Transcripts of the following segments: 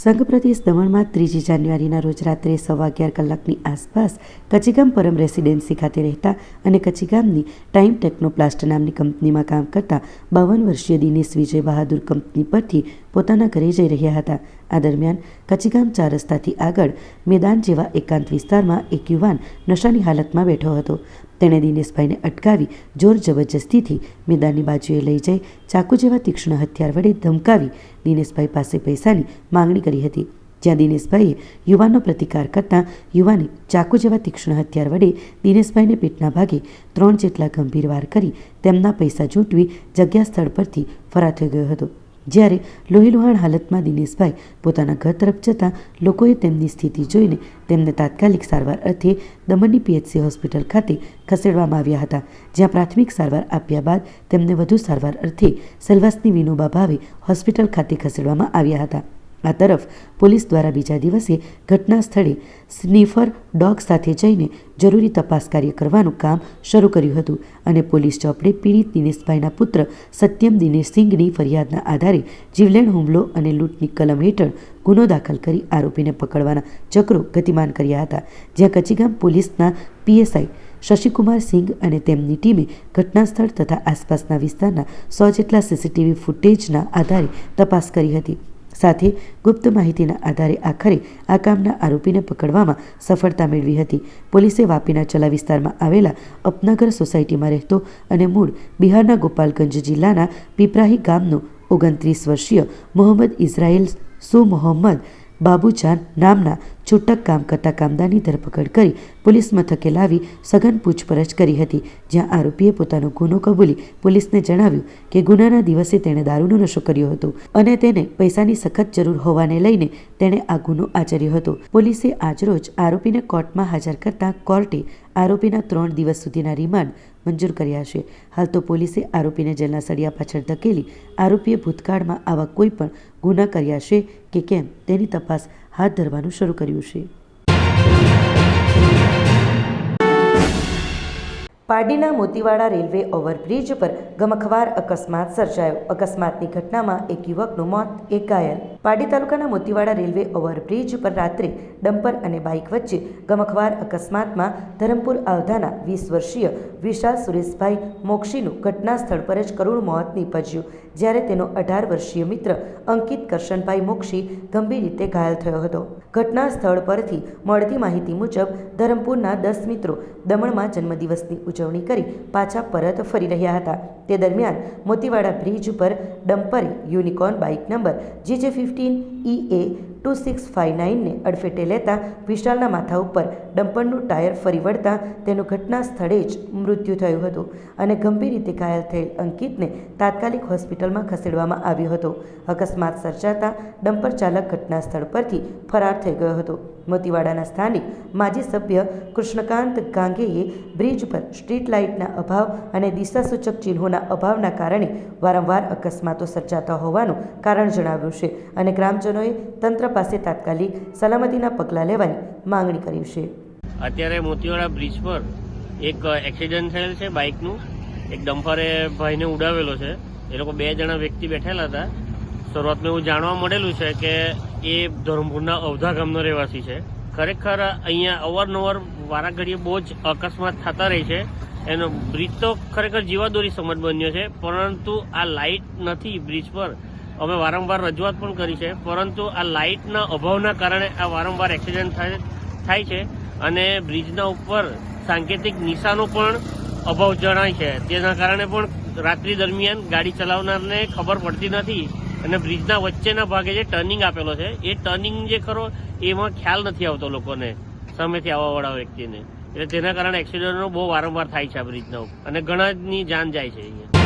સંઘપ્રદેશ દમણમાં ત્રીજી જાન્યુઆરીના રોજ રાત્રે સવા અગિયાર કલાકની આસપાસ કચીગામ પરમ રેસિડેન્સી ખાતે રહેતા અને કચીગામની ટાઈમ ટેકનોપ્લાસ્ટ નામની કંપનીમાં કામ કરતા બાવન વર્ષીય દિનેશ વિજય બહાદુર કંપની પરથી પોતાના ઘરે જઈ રહ્યા હતા. આ દરમિયાન કચીગામ ચાર રસ્તાથી આગળ મેદાન જેવા એકાંત વિસ્તારમાં એક યુવાન નશાની હાલતમાં બેઠો હતો. તેણે દિનેશભાઈને અટકાવી જોર જબરજસ્તીથી મેદાનની બાજુએ લઈ જઈ ચાકુ જેવા તીક્ષ્ણ હથિયાર વડે ધમકાવી દિનેશભાઈ પાસે પૈસાની માંગણી કરી હતી, જ્યાં દિનેશભાઈએ યુવાનનો પ્રતિકાર કરતાં યુવાને ચાકુ જેવા તીક્ષ્ણ હથિયાર વડે દિનેશભાઈને પેટના ભાગે ત્રણ જેટલા ગંભીર વાર કરી તેમના પૈસા ઝૂંટવી જગ્યા સ્થળ પરથી ફરાર થઈ ગયો હતો. જ્યારે લોહીલુહાણ હાલતમાં દિનેશભાઈ પોતાના ઘર તરફ જતાં લોકોએ તેમની સ્થિતિ જોઈને તેમને તાત્કાલિક સારવાર અર્થે દમણની પીએચસી હોસ્પિટલ ખાતે ખસેડવામાં આવ્યા હતા, જ્યાં પ્રાથમિક સારવાર આપ્યા બાદ તેમને વધુ સારવાર અર્થે સેલવાસની વિનોબા ભાવે હોસ્પિટલ ખાતે ખસેડવામાં આવ્યા હતા. આ તરફ પોલીસ દ્વારા બીજા દિવસે ઘટના સ્થળે સ્નીફર ડોગ સાથે જઈને જરૂરી તપાસ કાર્ય કરવાનું કામ શરૂ કર્યું હતું અને પોલીસ ચોપડે પીડિત દિનેશભાઈના પુત્ર સત્યમ દિનેશ સિંઘની ફરિયાદના આધારે જીવલેણ હુમલો અને લૂંટની કલમ હેઠળ ગુનો દાખલ કરી આરોપીને પકડવાના ચક્રો ગતિમાન કર્યા હતા. જ્યાં કચીગામ પોલીસના પીએસઆઈ શશિકુમાર સિંઘ અને તેમની ટીમે ઘટના સ્થળ તથા આસપાસના વિસ્તારના સો જેટલા સીસીટીવી ફૂટેજના આધારે તપાસ કરી હતી. સાથે ગુપ્ત માહિતીના આધારે આખરે આ કામના આરોપીને પકડવામાં સફળતા મેળવી હતી. પોલીસે વાપીના ચલા વિસ્તારમાં આવેલા અપનાગર સોસાયટીમાં રહેતો અને મૂળ બિહારના ગોપાલગંજ જિલ્લાના પીપરાહી ગામનો ઓગણત્રીસ વર્ષીય મોહમ્મદ ઇઝરાયેલ સુ મોહમ્મદ બાબુજાન નામના છૂટક કામ કરતા કામદારની ધરપકડ કરી પોલીસ મથકે લાવી સઘન પૂછપરછ કરી હતી, જ્યાં આરોપીએ પોતાનો ગુનો કબૂલી પોલીસને જણાવ્યું કે ગુનાના દિવસે તેણે દારૂનો નશો કર્યો હતો અને તેને પૈસાની સખત જરૂર હોવાને લઈને તેણે આ ગુનો આચર્યો હતો. પોલીસે આજરોજ આરોપીને કોર્ટમાં હાજર કરતા કોર્ટે આરોપીના ત્રણ દિવસ સુધીના રિમાન્ડ મંજૂર કર્યા છે. હાલ તો પોલીસે આરોપીને જેલના સળિયા પાછળ ધકેલી આરોપીએ ભૂતકાળમાં આવા કોઈ પણ ગુના કર્યા છે કે કેમ તેની તપાસ હાથ ધરવાનું શરૂ કર્યું છે. પારડીના મોતીવાડા રેલવે ઓવરબ્રિજ પર ગમખવાર અકસ્માત સર્જાયો. અકસ્માતની ઘટનામાં એક યુવકનું મોત એક ઘાયલ પાડી તાલુકાના મોતીવાડા રેલવે ઓવરબ્રિજ પર રાત્રે ડમ્પર અને બાઇક વચ્ચે ગમખવાર અકસ્માતમાં ધરમપુર આવતાના વીસ વર્ષીય વિશાલ સુરેશભાઈ મોક્ષીનું ઘટના સ્થળ પર જ કરુણ મોત નીપજ્યું. જ્યારે તેનો અઢાર વર્ષીય મિત્ર અંકિત કરશનભાઈ મોક્ષી ગંભીર રીતે ઘાયલ થયો હતો. ઘટના સ્થળ પરથી મળતી માહિતી મુજબ, ધરમપુરના દસ મિત્રો દમણમાં જન્મદિવસની ઉજવણી કરી પાછા પરત ફરી રહ્યા હતા. તે દરમિયાન મોતીવાડા બ્રિજ પર ડમ્પરે યુનિકોર્ન બાઇક નંબર જીજેફી 15 EA ટુ સિક્સ ફાઇવ નાઇનને અડફેટે લેતા વિશાલના માથા ઉપર ડમ્પરનું ટાયર ફરી વળતા તેનું ઘટના સ્થળે જ મૃત્યુ થયું હતું અને ગંભીર રીતે ઘાયલ થયેલ અંકિતને તાત્કાલિક હોસ્પિટલમાં ખસેડવામાં આવ્યો હતો. અકસ્માત સર્જાતા ડમ્પર ચાલક ઘટના સ્થળ પરથી ફરાર થઈ ગયો હતો. મોતીવાડાના સ્થાનિક માજી સભ્ય કૃષ્ણકાંત ગાંગેએ બ્રિજ પર સ્ટ્રીટ લાઇટના અભાવ અને દિશાસૂચક ચિહ્નોના અભાવના કારણે વારંવાર અકસ્માતો સર્જાતા હોવાનું કારણ જણાવ્યું છે અને ગ્રામજનોએ તંત્ર પાસે તાત્કાલિક સલામતીના પગલાં લેવાની માંગણી કરી છે. અત્યારે મોતીવાડા બ્રિજ પર એક એક્સિડન્ટ થયેલ છે બાઇકનું. એક ડમ્ફરે ભાઈને ઉડાવેલો છે. એ લોકો બે જણા વ્યક્તિ બેઠેલા હતા. શરૂઆતમાં એવું જાણવા મળેલું છે કે એ ધરમપુરના અવધા ગામનો રહેવાસી છે. ખરેખર અહીંયા અવારનવાર વારાઘડીએ બહુ જ અકસ્માત થતા રહે છે. એનો બ્રિજ તો ખરેખર જીવાદોરી સમજ બન્યો છે, પરંતુ આ લાઇટ નથી બ્રિજ પર. અમે વારંવાર રજૂઆત પણ કરી છે, પરંતુ આ લાઇટના અભાવના કારણે આ વારંવાર એક્સિડન્ટ થાય છે અને બ્રિજના ઉપર સાંકેતિક નિશાનો પણ અભાવ જણાય છે. તેના કારણે પણ રાત્રિ દરમિયાન ગાડી ચલાવનારને ખબર પડતી નથી અને બ્રિજના વચ્ચેના ભાગે જે ટર્નિંગ આપેલો છે, એ ટર્નિંગ જે ખરો, એમાં ખ્યાલ નથી આવતો લોકોને, સામેથી આવવાવાળા વ્યક્તિને. એટલે તેના કારણે એક્સિડન્ટો બહુ વારંવાર થાય છે આ બ્રિજના ઉપર અને ઘણાની જાન જાય છે અહીંયા.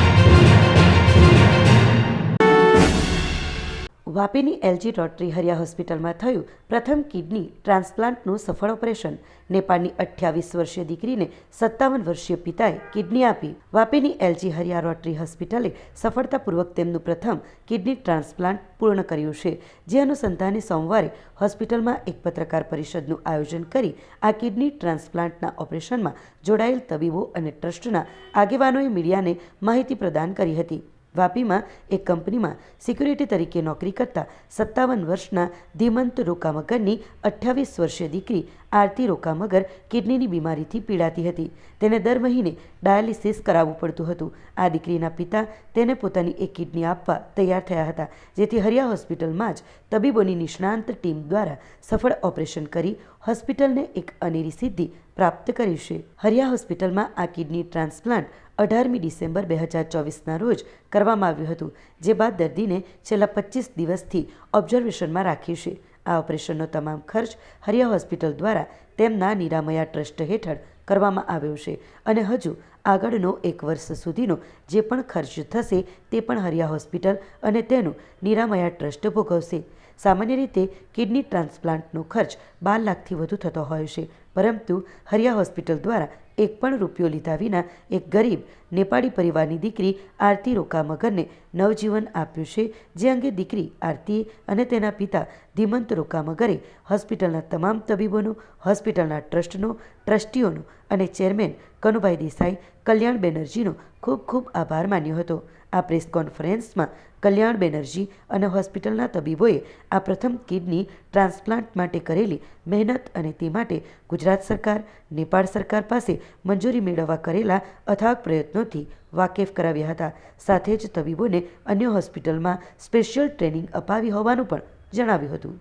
વાપીની એલજી રોટરી હરિયા હોસ્પિટલમાં થયું પ્રથમ કિડની ટ્રાન્સપ્લાન્ટનું સફળ ઓપરેશન. નેપાળની અઠ્યાવીસ વર્ષીય દીકરીને સત્તાવન વર્ષીય પિતાએ કિડની આપી. વાપીની એલજી હરિયા રોટરી હોસ્પિટલે સફળતાપૂર્વક તેમનું પ્રથમ કિડની ટ્રાન્સપ્લાન્ટ પૂર્ણ કર્યું છે. જે અનુસંધાને સોમવારે હોસ્પિટલમાં એક પત્રકાર પરિષદનું આયોજન કરી આ કિડની ટ્રાન્સપ્લાન્ટના ઓપરેશનમાં જોડાયેલ તબીબો અને ટ્રસ્ટના આગેવાનોએ મીડિયાને માહિતી પ્રદાન કરી હતી. વાપીમાં એક કંપનીમાં સિક્યુરિટી તરીકે નોકરી કરતા સત્તાવન વર્ષના ધીમંત રોકામગરની અઠ્યાવીસ વર્ષીય દીકરી આરતી રોકામગર કિડનીની બીમારીથી પીડાતી હતી. તેને દર મહિને ડાયાલિસિસ કરાવવું પડતું હતું. આ દીકરીના પિતા તેને પોતાની એક કિડની આપવા તૈયાર થયા હતા, જેથી હરિયા હોસ્પિટલમાં જ તબીબોની નિષ્ણાંત ટીમ દ્વારા સફળ ઓપરેશન કરી હોસ્પિટલને એક અનેરી સિદ્ધિ પ્રાપ્ત કરી છે. હરિયા હોસ્પિટલમાં આ કિડની ટ્રાન્સપ્લાન્ટ અઢારમી ડિસેમ્બર બે હજાર ચોવીસના રોજ કરવામાં આવ્યું હતું, જે બાદ દર્દીને છેલ્લા પચીસ દિવસથી ઓબ્ઝર્વેશનમાં રાખ્યું છે. આ ઓપરેશનનો તમામ ખર્ચ હરિયા હોસ્પિટલ દ્વારા તેમના નિરામયા ટ્રસ્ટ હેઠળ કરવામાં આવ્યો છે અને હજુ આગળનો એક વર્ષ સુધીનો જે પણ ખર્ચ થશે તે પણ હરિયા હોસ્પિટલ અને તેનું નિરામયા ટ્રસ્ટ ભોગવશે. સામાન્ય રીતે કિડની ટ્રાન્સપ્લાન્ટનો ખર્ચ બાર લાખથી વધુ થતો હોય છે. પરંતુ હરિયા હોસ્પિટલ દ્વારા એક પણ રૂપિયો લીધા વિના એક ગરીબ નેપાળી પરિવારની દીકરી આરતી રોકામગરને નવજીવન આપ્યું છે, જે અંગે દીકરી આરતીએ અને તેના પિતા ધીમંત રોકામગરે હોસ્પિટલના તમામ તબીબોનો, હોસ્પિટલના ટ્રસ્ટનો, ટ્રસ્ટીઓનો અને ચેરમેન કનુભાઈ દેસાઈ, કલ્યાણ બેનર્જીનો ખૂબ ખૂબ આભાર માન્યો હતો. આ પ્રેસ કોન્ફરન્સમાં કલ્યાણ બેનર્જી અને હોસ્પિટલના તબીબોએ આ પ્રથમ કિડની ટ્રાન્સપ્લાન્ટ માટે કરેલી મહેનત અને તે માટે ગુજરાત સરકાર નેપાળ સરકાર પાસે મંજૂરી મેળવવા કરેલા અથાગ પ્રયત્નોથી વાકેફ કરાવ્યા હતા સાથે જ તબીબોને અન્ય હોસ્પિટલમાં સ્પેશિયલ ટ્રેનિંગ અપાવી હોવાનું પણ જણાવ્યું હતું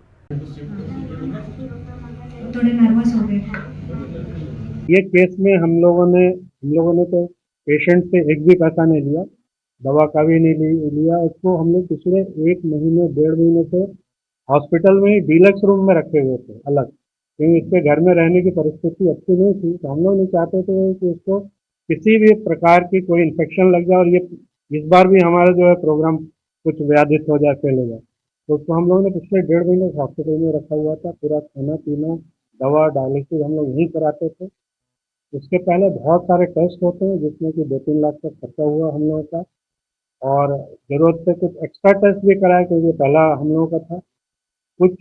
थोड़े नर्वस हो गए ये केस में हम लोगों ने हम लोगों ने तो पेशेंट से एक भी पैसा नहीं लिया दवा का भी नहीं ली- लिया। उसको हम लोग पिछले एक महीने, डेढ़ महीने से हॉस्पिटल में ही डीलक्स रूम में रखे हुए थे, अलग। क्योंकि इसके घर में रहने की परिस्थिति अच्छी नहीं थी तो हम लोग नहीं चाहते थे कि उसको किसी भी प्रकार की कोई इन्फेक्शन लग जाए और ये, इस बार भी हमारा जो है प्रोग्राम कुछ व्याधित हो जाए फेल हो जाए। तो उसको हम लोगों ने पिछले डेढ़ महीने हॉस्पिटल में रखा हुआ था, पूरा खाना पीना दवा डायलिसिस हम लोग यहीं कराते थे। उसके पहले बहुत सारे टेस्ट होते हैं, जिसमें कि दो तीन लाख तक खर्चा हुआ हम लोगों का। और ज़रूरत से कुछ एक्स्ट्रा टेस्ट भी कराए, क्योंकि पहला हम लोगों का था। कुछ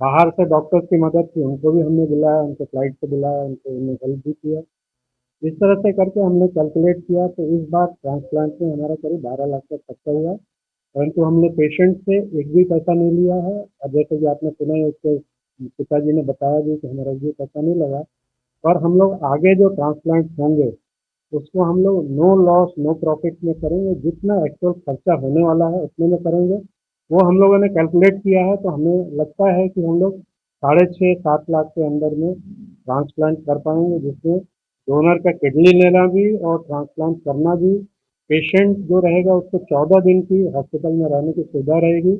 बाहर से डॉक्टर्स की मदद थी उनको भी हमने बुलाया, उनको फ़्लाइट से बुलाया, उनको उन्हें हेल्प भी किया। इस तरह से करके हमने कैलकुलेट किया तो इस बार ट्रांसप्लांट में हमारा करीब बारह लाख तक खर्चा हुआ। परंतु हमने पेशेंट से एक भी पैसा नहीं लिया है। और जैसे कि आपने सुना ही, उसके पिताजी ने बताया भी कि हमारा ये पैसा नहीं लगा। और हम लोग आगे जो ट्रांसप्लांट होंगे उसको हम लोग नो लॉस नो प्रॉफिट में करेंगे। जितना एक्चुअल खर्चा होने वाला है उतने में करेंगे। वो हम लोगों ने कैलकुलेट किया है तो हमें लगता है कि हम लोग साढ़े छः सात लाख के अंदर में ट्रांसप्लांट कर पाएँगे, जिसमें डोनर का किडनी लेना भी और ट्रांसप्लांट करना भी पेशेंट जो रहेगा उसको चौदह दिन की हॉस्पिटल में रहने की सुविधा रहेगी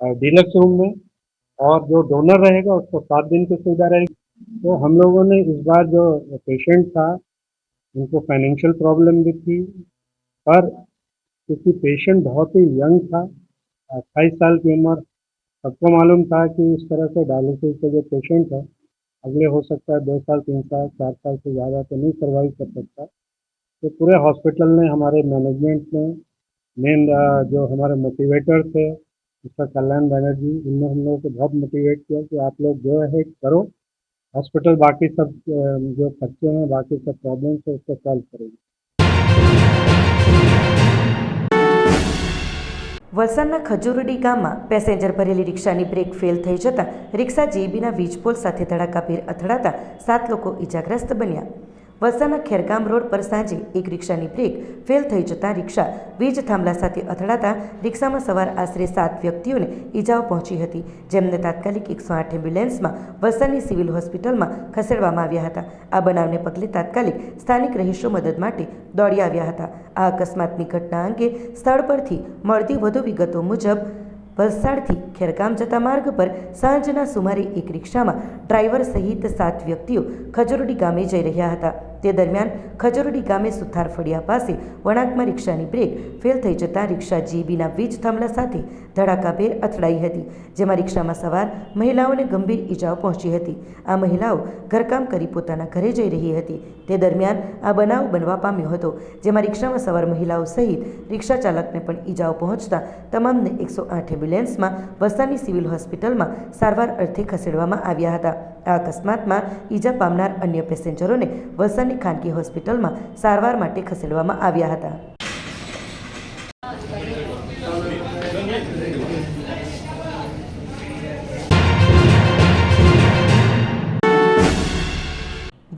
डीलक्स रूम में, और जो डोनर रहेगा उसको सात दिन की सुविधा रहेगी। तो हम लोगों ने इस बार जो पेशेंट था उनको फाइनेंशियल प्रॉब्लम भी थी, पर क्योंकि पेशेंट बहुत ही यंग था, अट्ठाईस साल की उम्र, सबको मालूम था कि इस तरह से डायलिसिस के जो पेशेंट है, अगले हो सकता है दो साल, तीन साल, चार साल से ज़्यादा तो नहीं सर्वाइव कर सकता। तो पूरे हॉस्पिटल ने, हमारे मैनेजमेंट ने मेन जो हमारे मोटिवेटर थे, उसका कल्याण बनर्जी इनने हम लोगों को बहुत मोटिवेट किया कि आप लोग जो है करो। हॉस्पिटल बाकी सब अ, जो खर्चे हैं बाकी सब प्रॉब्लम्स है उसको सॉल्व करेगी વલસાડના ખજુરડી ગામમાં પેસેન્જર ભરેલી રિક્ષાની બ્રેક ફેલ થઈ જતાં રિક્ષા જીબીના વીજપોલ સાથે ધડાકાભેર અથડાતા સાત લોકો ઈજાગ્રસ્ત બન્યા વલસાડના ખેરગામ રોડ પર સાંજે એક રિક્ષાની બ્રેક ફેલ થઈ જતાં રિક્ષા વીજ થાંભલા સાથે અથડાતા રિક્ષામાં સવાર આશરે સાત વ્યક્તિઓને ઈજાઓ પહોંચી હતી, જેમને તાત્કાલિક એકસો આઠ એમ્બ્યુલન્સમાં વલસાડની સિવિલ હોસ્પિટલમાં ખસેડવામાં આવ્યા હતા. આ બનાવને પગલે તાત્કાલિક સ્થાનિક રહીશો મદદ માટે દોડી આવ્યા હતા. આ અકસ્માતની ઘટના અંગે સ્થળ પરથી મળતી વધુ વિગતો મુજબ વલસાડથી ખેરગામ જતા માર્ગ પર સાંજના સુમારે એક રિક્ષામાં ડ્રાઈવર સહિત સાત વ્યક્તિઓ ખજરોડી ગામે જઈ રહ્યા હતા. તે દરમિયાન ખજરોડી ગામે સુથાર ફળિયા પાસે વળાંકમાં રિક્ષાની બ્રેક ફેલ થઈ જતાં રિક્ષા જીબીના વીજ થાંભલા સાથે ધડાકાભેર અથડાઈ હતી, જેમાં રિક્ષામાં સવાર મહિલાઓને ગંભીર ઈજાઓ પહોંચી હતી. આ મહિલાઓ ઘરકામ કરી પોતાના ઘરે જઈ રહી હતી. તે દરમિયાન આ બનાવ બનવા પામ્યો હતો, જેમાં રિક્ષામાં સવાર મહિલાઓ સહિત રિક્ષા ચાલકને પણ ઈજાઓ પહોંચતા તમામને એકસો આઠ એમ્બ્યુલન્સમાં વસાની સિવિલ હોસ્પિટલમાં સારવાર અર્થે ખસેડવામાં આવ્યા હતા. આ અકસ્માતમાં ઈજા પામનાર અન્ય પેસેન્જરોને વલસાડની ખાનગી હોસ્પિટલમાં સારવાર માટે ખસેડવામાં આવ્યા હતા.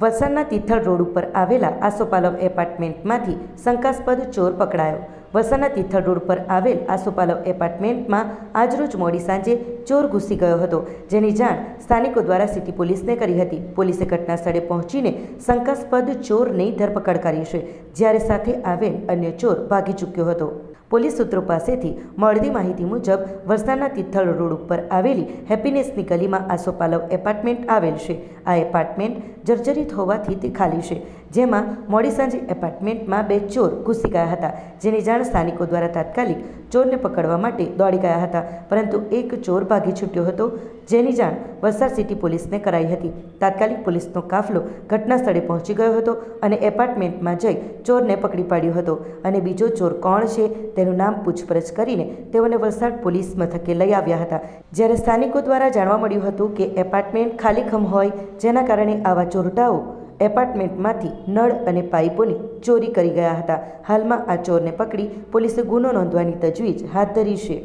વલસાડના તિથલ રોડ ઉપર આવેલા આસોપાલવ એપાર્ટમેન્ટમાંથી શંકાસ્પદ ચોર પકડાયો. વલસાડના તિથલ રોડ પર આવેલ આસોપાલવ એપાર્ટમેન્ટમાં આજરોજ મોડી સાંજે ચોર ઘૂસી ગયો હતો, જેની જાણ સ્થાનિકો દ્વારા સિટી પોલીસને કરી હતી. પોલીસે ઘટના સ્થળે પહોંચીને શંકાસ્પદ ચોરની ધરપકડ કરી છે, જ્યારે સાથે આવેલ અન્ય ચોર ભાગી ચૂક્યો હતો. પોલીસ સૂત્રો પાસેથી મળતી માહિતી મુજબ વરસાદના તિથલ રોડ ઉપર આવેલી હેપીનેસની ગલીમાં આસોપાલવ એપાર્ટમેન્ટ આવેલ છે. આ એપાર્ટમેન્ટ જર્જરિત હોવાથી તે ખાલી છે. જેમાં મોડી સાંજે એપાર્ટમેન્ટમાં બે ચોર ઘૂસી ગયા હતા, જેની જાણ સ્થાનિકો દ્વારા તાત્કાલિક ચોરને પકડવા માટે દોડી ગયા હતા. પરંતુ એક ચોર ભાગી છૂટ્યો હતો, જેની જાણ વલસાડ સિટી પોલીસને કરાઈ હતી. તાત્કાલિક પોલીસનો કાફલો ઘટના સ્થળે પહોંચી ગયો હતો અને એપાર્ટમેન્ટમાં જઈ ચોરને પકડી પાડ્યો હતો. અને બીજો ચોર કોણ છે તેનું નામ પૂછપરછ કરીને તેઓને વલસાડ પોલીસ મથકે લઈ આવ્યા હતા. જ્યારે સ્થાનિકો દ્વારા જાણવા મળ્યું હતું કે એપાર્ટમેન્ટ ખાલીખમ હોય, જેના કારણે આવા ચોરટાઓ એપાર્ટમેન્ટમાંથી નળ અને પાઇપોની ચોરી કરી ગયા હતા. હાલમાં આ ચોરને પકડી પોલીસે ગુનો નોંધવાની તજવીજ હાથ ધરી છે.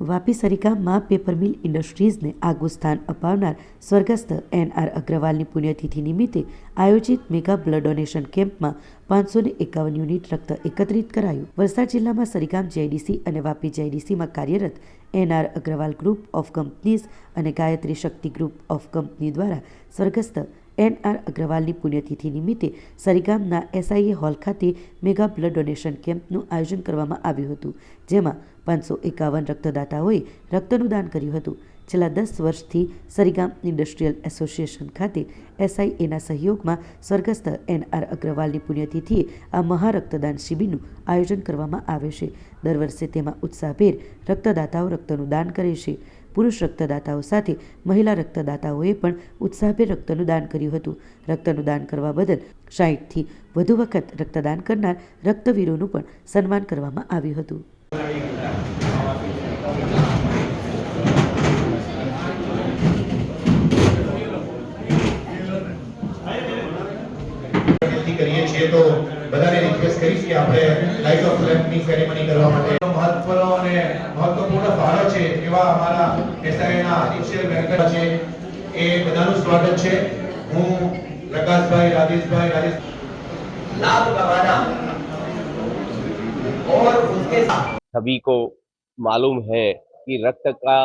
વાપી સરિકામાં પેપર મિલ ઇન્ડસ્ટ્રીઝને આગવું સ્થાન અપાવનાર સ્વર્ગસ્થ એન આર અગ્રવાલની પુણ્યતિથિ નિમિત્તે આયોજિત મેગા બ્લડ ડોનેશન કેમ્પમાં પાંચસો ને એકાવન યુનિટ રક્ત એકત્રિત કરાયું. વલસાડ જિલ્લામાં સરિગામ જેડીસી અને વાપી જેડીસીમાં કાર્યરત N R Agrawal group of companies અને Gayatri Shakti group of company દ્વારા સ્વર્ગસ્થ એન આર અગ્રવાલની પુણ્યતિથિ નિમિત્તે સરિગામના એસઆઈએ હોલ ખાતે મેગા બ્લડ ડોનેશન કેમ્પનું આયોજન કરવામાં આવ્યું હતું, જેમાં પાંચસો એકાવન રક્તદાતાઓએ રક્તનું દાન કર્યું હતું. છેલ્લા દસ વર્ષથી સરીગામ ઇન્ડસ્ટ્રીયલ એસોસિએશન ખાતે એસઆઈએના સહયોગમાં સ્વર્ગસ્થ એન આર અગ્રવાલની પુણ્યતિથિએ આ મહારક્તદાન શિબિરનું આયોજન કરવામાં આવે છે. દર વર્ષે તેમાં ઉત્સાહભેર રક્તદાતાઓ રક્તનું દાન કરે છે. પુરુષ રક્તદાતાઓ સાથે મહિલા રક્તદાતાઓએ પણ ઉત્સાહભેર રક્તનું દાન કર્યું હતું. રક્તનું દાન કરવા બદલ સાહીઠથી વધુ વખત રક્તદાન કરનાર રક્તવીરોનું પણ સન્માન કરવામાં આવ્યું હતું. કરીએ છીએ તો બધાને રિક્વેસ્ટ કરીશ કે આપણે લાઇટ ઓફ લેમ્પની સેરેમની કરવા માટે મહત્વનો અને મહત્વપૂર્ણ ફાળો છે એવા અમારા એસઆઈના અધિક્ષક વેંકટ છે એ બધાનું સ્વાગત છે હું પ્રકાશભાઈ રાજેશભાઈ રાજેશ लाभ का वादा और उसके साथ सभी को मालूम है कि रक्त का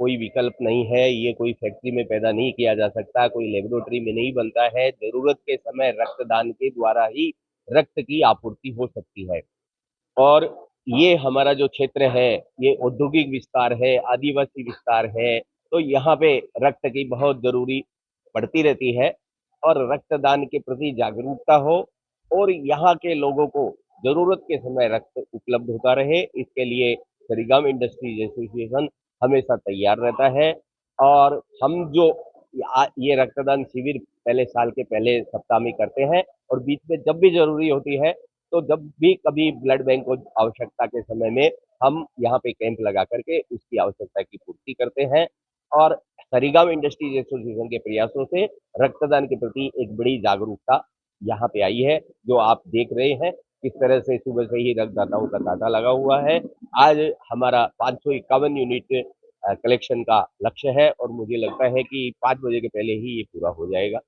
कोई विकल्प नहीं है ये कोई फैक्ट्री में पैदा नहीं किया जा सकता कोई लेबोरेटरी में नहीं बनता है जरूरत के समय रक्तदान के द्वारा ही रक्त की आपूर्ति हो सकती है और ये हमारा जो क्षेत्र है, ये औद्योगिक विस्तार है, आदिवासी विस्तार है तो यहाँ पे रक्त की बहुत ज़रूरी पड़ती रहती है और रक्तदान के प्रति जागरूकता हो और यहाँ के लोगों को ज़रूरत के समय रक्त उपलब्ध होता रहे। इसके लिए सरिगाम इंडस्ट्रीज़ एसोसिएशन हमेशा तैयार रहता है और हम जो ये रक्तदान शिविर पहले साल के पहले सप्ताह में करते हैं और बीच में जब भी ज़रूरी होती है तो जब भी कभी ब्लड बैंक को आवश्यकता के समय में हम यहाँ पे कैंप लगा करके उसकी आवश्यकता की पूर्ति करते हैं और सरिगाम इंडस्ट्रीज़ एसोसिएशन के प्रयासों से रक्तदान के प्रति एक बड़ी जागरूकता यहाँ पे आई है, जो आप देख रहे हैं। किस तरह से सुबह से ही रक्तदाताओं का तांता लगा हुआ है। आज हमारा पाँच सौ इक्यावन यूनिट कलेक्शन का लक्ष्य है और मुझे लगता है कि पाँच बजे के पहले ही ये पूरा हो जाएगा।